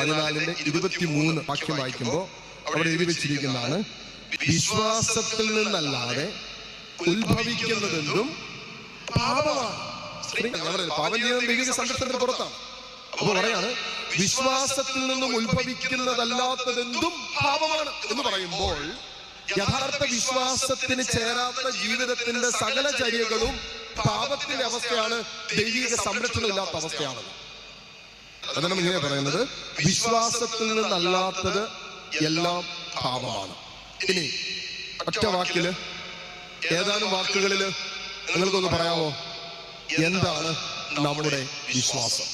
പതിനാലിന്റെ ഇരുപത്തി മൂന്ന് വാക്യം വായിക്കുമ്പോൾ അവിടെ എഴുതി വെച്ചിരിക്കുന്നതാണ് വിശ്വാസത്തിൽ നിന്നല്ലാതെ ഉത്ഭവിക്കുന്നതെന്തും പാപമാണ്. പുറത്താണ്. അപ്പൊ പറയാണ് വിശ്വാസത്തിൽ നിന്നും ഉത്ഭവിക്കുന്നതല്ലാത്തതെന്തും പാപമാണ്. എന്ന് പറയുമ്പോൾ യഥാർത്ഥ വിശ്വാസത്തിന് ചേരാത്ത ജീവിതത്തിന്റെ സകല ചര്യകളും പാപത്തിന്റെ അവസ്ഥയാണ് ദൈവിക സംരക്ഷണമില്ലാത്ത അവസ്ഥയാണ് അതാണ് ഇങ്ങനെ പറയുന്നത്. വിശ്വാസത്തിൽ നിന്നല്ലാത്തത് എല്ലാം പാപമാണ്. ഇനി ഒറ്റ വാക്കിൽ ഏതാനും വാക്കുകളിൽ നിങ്ങൾക്കൊന്ന് പറയാമോ? എന്താണ് നമ്മുടെ വിശ്വാസം?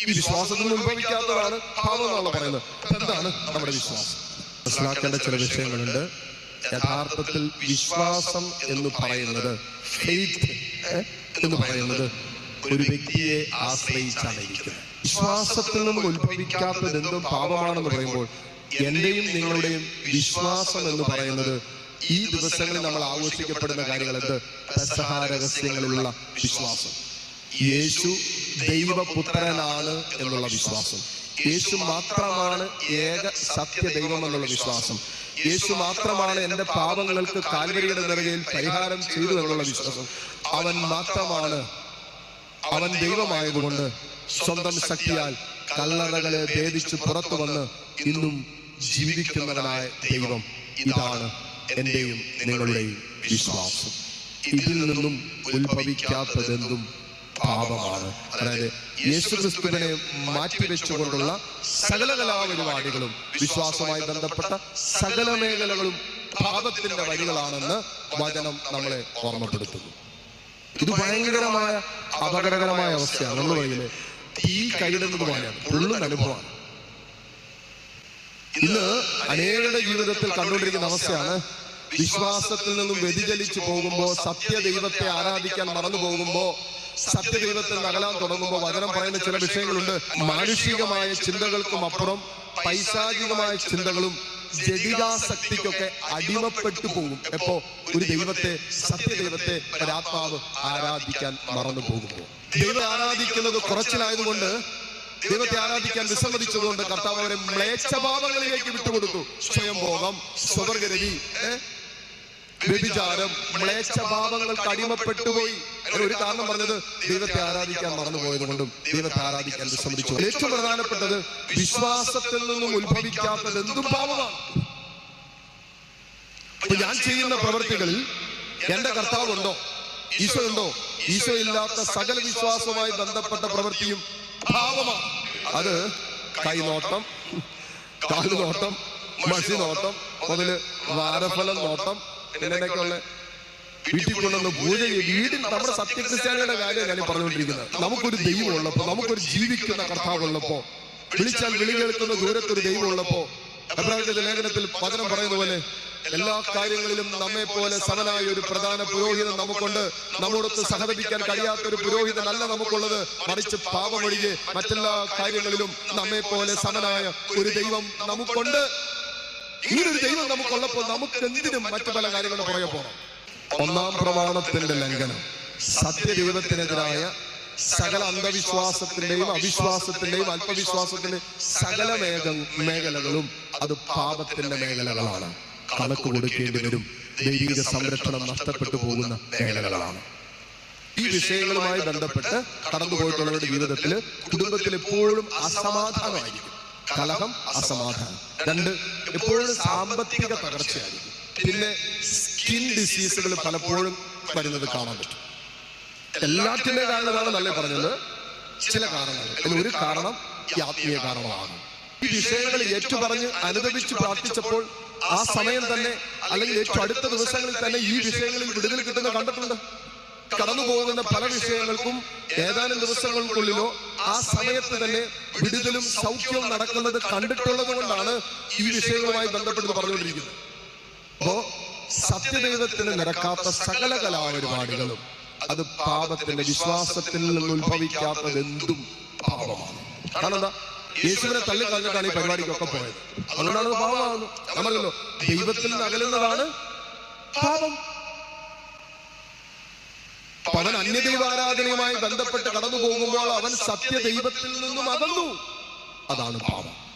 ഈ വിശ്വാസത്തിൽ നിന്ന് ഉത്ഭവിക്കാത്തതാണ് പാപം എന്നാണ് പറയുന്നത്. എന്താണ് നമ്മുടെ വിശ്വാസം? മനസ്സിലാക്കേണ്ട ചില വിഷയങ്ങളുണ്ട്. യഥാർത്ഥത്തിൽ വിശ്വാസം എന്ന് പറയുന്നത് ഫെയ്ത്ത് എന്ന് പറയുന്നത് ഒരു വ്യക്തിയെ ആശ്രയിച്ചാണ് ഇരിക്കുന്നത്. വിശ്വാസത്തിൽ നിന്നും ഉത്ഭവിക്കാത്തത് എന്തും പാപമാണെന്ന് പറയുമ്പോൾ എന്റെയും നിങ്ങളുടെയും വിശ്വാസം എന്ന് പറയുന്നത് ഈ ദിവസങ്ങളിൽ നമ്മൾ ആഘോഷിക്കപ്പെടുന്ന കാര്യങ്ങൾ എന്ത്? രഹസ്യങ്ങളിലുള്ള വിശ്വാസം. യേശു ദൈവപുത്രനാണ് എന്നുള്ള വിശ്വാസം. യേശു മാത്രമാണ് ഏക സത്യ ദൈവം എന്നുള്ള വിശ്വാസം. യേശു മാത്രമാണ് എന്റെ പാപങ്ങൾക്ക് കാൽവരിയുടെ നിറകയിൽ പരിഹാരം ചെയ്തു എന്നുള്ള വിശ്വാസം. അവൻ മാത്രമാണ്. അവൻ ദൈവമായതുകൊണ്ട് സ്വന്തം ശക്തിയാൽ കല്ലറകളെ ഭേദിച്ച് പുറത്തു വന്ന് ഇന്നും ജീവിക്കുന്നവനായ ദൈവം ഇതാണ് എന്റെയും നിങ്ങളുടെയും വിശ്വാസം. ഇതിൽ നിന്നും ഉത്ഭവിക്കാത്തതെന്തും പാപമാണ്. അതായത് യേശുക്രിസ്തുവിനെ മാറ്റിവെച്ചുകൊണ്ടുള്ള സകല കലാപരിപാടികളും വിശ്വാസവുമായി ബന്ധപ്പെട്ട സകല മേഖലകളും പാപത്തിന്റെ വഴികളാണെന്ന് വചനം നമ്മളെ ഓർമ്മപ്പെടുത്തുന്നു. ഇത് ഭയങ്കരമായ അപകടകരമായ അവസ്ഥയാണ്. പറയില്ലേ? തീ കൈയിടുന്നത് പോലെയാണ് ഉള്ളുന്ന അനുഭവമാണ്. ഇന്ന് അനേകരുടെ ജീവിതത്തിൽ കണ്ടുകൊണ്ടിരിക്കുന്ന അവസ്ഥയാണ് വിശ്വാസത്തിൽ നിന്നും വ്യതിചലിച്ചു പോകുമ്പോ സത്യദൈവത്തെ ആരാധിക്കാൻ മറന്നു പോകുമ്പോ സത്യദൈവത്തിൽ നകലാൻ തുടങ്ങുമ്പോൾ വചനം പറയുന്ന ചില വിഷയങ്ങളുണ്ട്. മാനുഷികമായ ചിന്തകൾക്കും അപ്പുറം പൈശാചികമായ ചിന്തകളും ജഡികാസക്തിക്കൊക്കെ അടിമപ്പെട്ടു പോകും എപ്പോ? ഒരു ദൈവത്തെ സത്യദൈവത്തെ ഒരാത്മാവ് ആരാധിക്കാൻ മറന്നു പോകുമ്പോൾ ദൈവം ആരാധിക്കുന്നത് കുറച്ചിലായതുകൊണ്ട് ദൈവത്തെ ആരാധിക്കാൻ വിസമ്മതിച്ചതുകൊണ്ട് കർത്താവ് അവരെ മ്ലേച്ഛഭാവങ്ങളിലേക്ക് വിട്ടുകൊടുത്തു. സ്വയംഭോഗം സ്വവർഗരതി? വ്യഭിചാരം മ്ലേച്ഛഭാവങ്ങൾക്ക് അടിമപ്പെട്ടുപോയി. ഒരു കാരണം പറഞ്ഞത് ദൈവത്തെ ആരാധിക്കാൻ മറന്നുപോയത് കൊണ്ടും ദൈവത്തെ ആരാധിക്കാൻ വിസമ്മതിച്ചു ഏറ്റവും പ്രധാനപ്പെട്ടത് വിശ്വാസത്തിൽ നിന്നും ഉത്ഭവിക്കാത്തത് എന്തും പാപമാണ്. ഞാൻ ചെയ്യുന്ന പ്രവൃത്തികളിൽ എന്റെ കർത്താവ് ഉണ്ടോ ഈശോ ഉണ്ടോ ഈശോ ഇല്ലാത്ത സകല വിശ്വാസവുമായി ബന്ധപ്പെട്ട പ്രവൃത്തിയും പാപമാണ്. അത് കൈനോട്ടം കാലുനോട്ടം മഷി നോട്ടം വാരഫലം നോട്ടം ഇങ്ങനെയൊക്കെയുള്ള വീട്ടിൽ കൊണ്ടുവന്ന് പൂജ വീടിൽ നമ്മുടെ സത്യക്രിസ്ത്യാനിയുടെ കാര്യം ഞാൻ പറഞ്ഞുകൊണ്ടിരിക്കുന്നത്. നമുക്കൊരു ദൈവം ഉള്ളപ്പോ നമുക്കൊരു ജീവിക്കുന്ന കർത്താവ് ഉള്ളപ്പോ വിളിച്ചാൽ വിളി കേൾക്കുന്ന ദൂരത്തൊരു ദൈവം ഉള്ളപ്പോ. ലേഖനത്തിൽ വചനം പറയുന്ന പോലെ എല്ലാ കാര്യങ്ങളിലും നമ്മെ പോലെ സമനായ ഒരു പ്രധാന പുരോഹിതൻ നമുക്കുണ്ട്. നമ്മോടൊത്ത് സഹതപിക്കാൻ കഴിയാത്ത ഒരു പുരോഹിതനല്ല നമുക്കുള്ളത്. മറിച്ച് പാപമൊഴികെ മറ്റെല്ലാ കാര്യങ്ങളിലും നമ്മെ പോലെ സമനായ ഒരു ദൈവം നമുക്കുണ്ട്. ഇങ്ങനൊരു ദൈവം നമുക്കുള്ളപ്പോൾ നമുക്ക് എന്തിനും മറ്റു പല കാര്യങ്ങളും പുറകെ പോകണം ഒന്നാം പ്രമാണത്തിന്റെ ലംഘനം. സത്യദൈവത്തിനെതിരായ സകല അന്ധവിശ്വാസത്തിന്റെയും അവിശ്വാസത്തിന്റെയും അല്പവിശ്വാസത്തിന്റെയും സകല മേഖ മേഖലകളും അത് പാപത്തിന്റെ മേഖലകളാണ്. കണക്ക് കൊടുക്കേണ്ടി വരും. ദൈവിക സംരക്ഷണം നഷ്ടപ്പെട്ടു പോകുന്ന മേഖലകളാണ്. ഈ വിഷയങ്ങളുമായി ബന്ധപ്പെട്ട് കടന്നുപോയിട്ടുള്ളവരുടെ ജീവിതത്തിൽ കുടുംബത്തിൽ എപ്പോഴും അസമാധാനമായിരിക്കും. കലഹം അസമാധാനം. രണ്ട് എപ്പോഴും സാമ്പത്തിക തകർച്ചയായിരിക്കും. പിന്നെ സ്കിൻ ഡിസീസുകൾ പലപ്പോഴും വരുന്നത് കാണാൻ പറ്റും. എല്ലാറ്റിന്റെ കാരണമാണ് നല്ല പറഞ്ഞത്? ചില കാരണങ്ങൾ. അതിൽ ഒരു കാരണം ഈ ആത്മീയ കാരണമാണ്. ഈ വിഷയങ്ങൾ ഏറ്റുപറഞ്ഞ് അനുദപിച്ച് പ്രാർത്ഥിച്ചപ്പോൾ ആ സമയം തന്നെ അല്ലെങ്കിൽ ഏറ്റവും അടുത്ത ദിവസങ്ങളിൽ തന്നെ ഈ വിഷയങ്ങളിൽ വിടുതൽ കിട്ടുന്ന കണ്ടിട്ടുണ്ട്? കടന്നു പോകുന്ന പല വിഷയങ്ങൾക്കും ഏതാനും ദിവസങ്ങൾക്കുള്ളിലോ ആ സമയത്ത് തന്നെ വിടുതലും സൗഖ്യവും നടക്കുന്നത് കണ്ടിട്ടുള്ളത് കൊണ്ടാണ് ഈ വിഷയങ്ങളുമായി ബന്ധപ്പെട്ട് പറഞ്ഞുകൊണ്ടിരിക്കുന്നത്. അപ്പോ സത്യദൈവത്തിന് നിരക്കാത്ത സകല കലാപരിപാടികളും അത് പാപത്തിന്റെ വിശ്വാസത്തിൽ നിന്ന് ഉത്ഭവിക്കാത്തത് എന്തും പാപമാണ്. കാരണം എന്താ? യേശുവിനെ തള്ളി കളഞ്ഞിട്ടാണ് ഈ പരിപാടിക്കൊക്കെ പോയത്. അതുകൊണ്ടാണ് അത് പാപമാകുന്നത്. പറഞ്ഞല്ലോ ദൈവത്തിൽ നിന്ന് അകലുന്നതാണ് പാപം. അവൻ അന്യദൈവാരാധനയുമായി ബന്ധപ്പെട്ട് കടന്നു പോകുമ്പോൾ അവൻ സത്യദൈവത്തിൽ നിന്നും അകന്നു. അതാണ് പാപം.